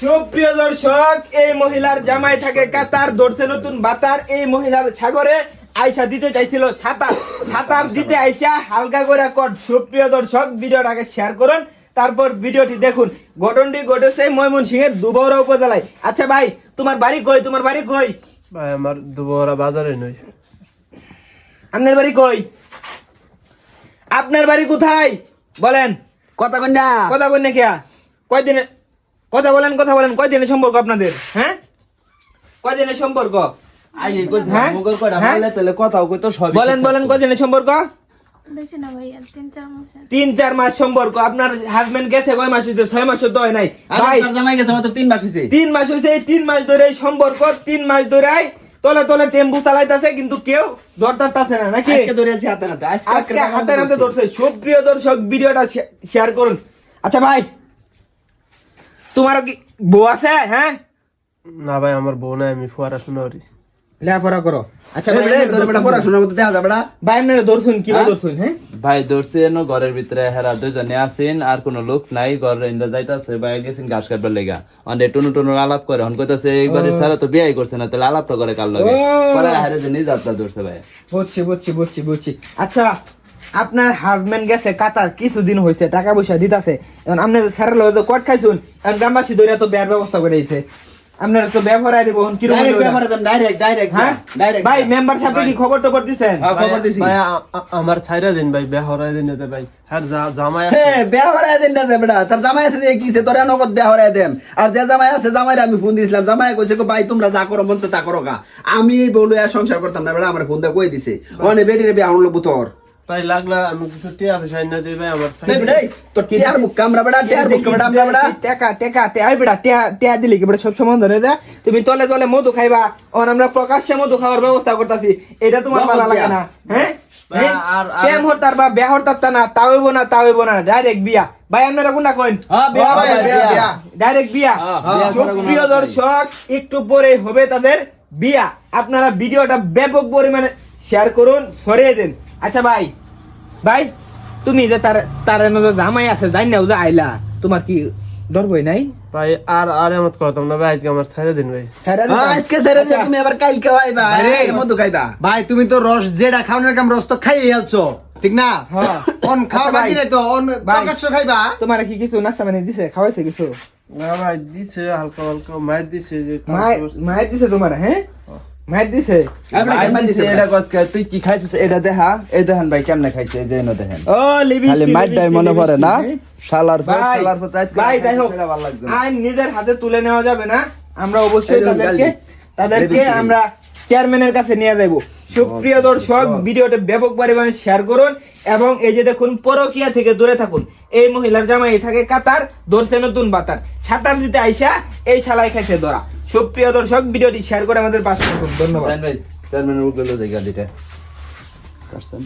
সুপ্রিয় দর্শক এই মহিলার জামাই থাকে কাতার ধরছে নতুন বাতার। এই মহিলার সাগরে আয়সা দিতে চাইছিল সাঁতার। সাঁতার দিতে আইসা হালকা করে কট সুপ্রিয় দর্শক ভিডিওটাকে শেয়ার করুন। তারপর ভিডিওটি দেখুন। ঘটনটি ঘটেছে ময়মনসিংহের দুবৌরা উপজেলায়। আচ্ছা ভাই তোমার বাড়ি কই? তোমার বাড়ি কই? ভাই আমার দুবরা বাজারে নই আপনার বাড়ি কই? আপনার বাড়ি কোথায়? বলেন। কথা কন্যা কথা না কেয়া। কয়দিনে কথা বলেন কথা বলেন। কয়দিনের সম্পর্ক আপনাদের? হ্যাঁ? কয়দিনের সম্পর্ক? হ্যাঁ? মুগল কয়টা হ্যাঁ? তাহলে কথাও কই তো সবই বলেন বলেন কয়দিনের সম্পর্ক? বেশি না ভাইয়া তিন চার মাসে তিন চার মাস সম্পর্ক। আপনার হাজবেন্ড গেছে কয় মাস হইছে? ছয় মাসও তো হয় নাই ভাই ভাই জামাই গেছে আমার তিন মাস হইছে। তিন মাস হয়েছে তিন মাস ধরে সম্পর্ক তিন মাস ধরে তলে তলে টেম্পু চালাইতাছে কিন্তু কেউ ধরতাছে না নাকি? আজকে ধরে আছি হাতে নাতে আজকে হাতে হাতে ধরছে। সুপ্রিয় দর্শক ভিডিওটা শেয়ার করুন। আচ্ছা ভাই তোমারও কি বউ আছে? হ্যাঁ? না ভাই আমার বউ নাই আমি ফুয়ারা শুনে লেখাপড়া করো। আচ্ছা ভাই তোর বেটা দেখা যাবে না? ভাই কীভাবে ধরছুন হ্যাঁ? ভাই ঘরের ভিতরে হেরা দুজনে আছেন আর কোনো লোক নাই ঘরে ইন্দা যাইতাছে ভাই গেছেন ঘাস কাটবার লেগা। অনেক টুনু টুনুর আলাপ করে হন কইতাছে এই ঘরে সারা তো বিয়াই করছে না তাহলে আলাপটা করে কার লগে। পরে হারে যে নিজ যাত্রা ধরছে ভাই। বুঝছি বুঝছি বুঝছি বুঝছি। আচ্ছা আপনার হাজবেন্ড গেছে কাতার কিছুদিন হয়েছে টাকা পয়সা দিতাছে। এখন আপনার স্যারের লগে তো কট খাইছুন এখন গ্রামবাসী ধরে তো ব্যয়ের ব্যবস্থা করে দিয়েছে আপনার তো ব্যবহার দিব কীরকম ডাইরেক্ট হইল? ডাইরেক্ট ডাইরেক্ট হ্যাঁ? ডাইরেক্ট ভাই মেম্বার সাহেব কি খবর টবর দিছেন? হ্যাঁ, খবর দিছি। ভাই আমার ছাইরা দিন ভাই বিয়া হরাই দিন ভাই। হ্যাঁ যা- জামাই আছে। হ্যাঁ বিয়া হরাই দেন না বেটা। তার জামাই আছে দিয়ে কিছে তোরা নগদ বিয়া হরাই দেন। আর যে জামাই আছে জামাইরে আমি ফোন দিছিলাম। জামাই কইছে কো ভাই তোমরা যা করো মন তা করো গা। আমি বলে আর সংসার করতাম না বেটা আমার ফোন দিয়ে কই দিছে? অনে বেডিরে বিয়া হলো বুতর ভাই লাগলা আমি কিছু টিয়া পয়সা না দিই ভাই আমার এই, তোর টিয়ার মুখ কামরা বেটা টিয়ার মুখ কামরা বেটা টেকা টেকা বেটা টেয়া টেয়া দিলি কি সব হয়ে যায় তুমি তলে তলে মধু খাইবা। আর আমরা প্রকাশ্যে মধু খাওয়ার ব্যবস্থা করতেছি। এটা তোমার ভালো লাগে না। হ্যাঁ? বা- আর- প্রেম হরতার বা বিয়া হরতার না তাও হইব না তাও হইব না ডাইরেক্ট বিয়া। ভাই আপনারা কোনটা কইন? হ্যাঁ, বিয়া, ভাই, বিয়া, বিয়া, বিয়া। বিয়া। ডাইরেক্ট বিয়া। বিয়া ছাড়া কোনো সুপ্রিয় দর্শক একটু পরে হবে তাদের বিয়া। আপনারা ভিডিওটা ব্যাপক পরিমাণে শেয়ার করুন সরিয়ে দিন। আচ্ছা ভাই। ভাই তুমি যে তার তার জামাই আছে জানি না যে আইলা। তোমার কি ডর নাই? ভাই আর আর এমত করতাম না ভাই আজকে আমার ছাইরা দিন ভাই? হ্যাঁ, আজকে সেরে আচ্ছা, তুমি আবার কালকে আরে। এর মধ্যে খাইবা। ভাই তুমি তো রস যেটা খাওয়ানোর কাম রস তো খাইয়ে আলছো ঠিক না? হ্যাঁ। অন খাওয়া আচ্ছা, বাকি ভাই। নাই তো অন প্রকাশ্য খাইবা? তোমার কি কিছু নাস্তা মানে দিছে? খাওয়াইছে কিছু? না ভাই দিছে হালকা হালকা মার দিছে যে মায়ের মায়ের দিছে তোমার হ্যাঁ। মায়ের দিছে? আমরা ভাই কেমন দিছে, দিছে এটা কসকা তুই কি খাইছিস? এটা দেখা এই দেখেন ভাই কেমনে খাইছে এই যে এনে দেখেন। ও লিবিস্টিক খালি মাইরটাই মনে পড়ে না? শালার পর শালার পর ভাই যাই হোক সেটা ভালো লাগছে না। আইন নিজের হাতে তুলে নেওয়া যাবে না। আমরা অবশ্যই তাদেরকে তাদেরকে আমরা চেয়ারম্যানের কাছে নিয়ে যাব সুপ্রিয় দর্শক ভিডিওটা ব্যাপক পরিমাণে শেয়ার করুন এবং এই যে দেখুন পরকিয়া থেকে দূরে থাকুন। এই মহিলার জামাই থাকে কাতার ধরছে নতুন বাতার। সাঁতার দিতে আইসা এই শালাই খাইছে ধরা। সুপ্রিয় দর্শক ভিডিওটি শেয়ার করে আমাদের পাশে থাকুন ধন্যবাদ চেয়ারম্যানের উগলো জায়গা পারছেন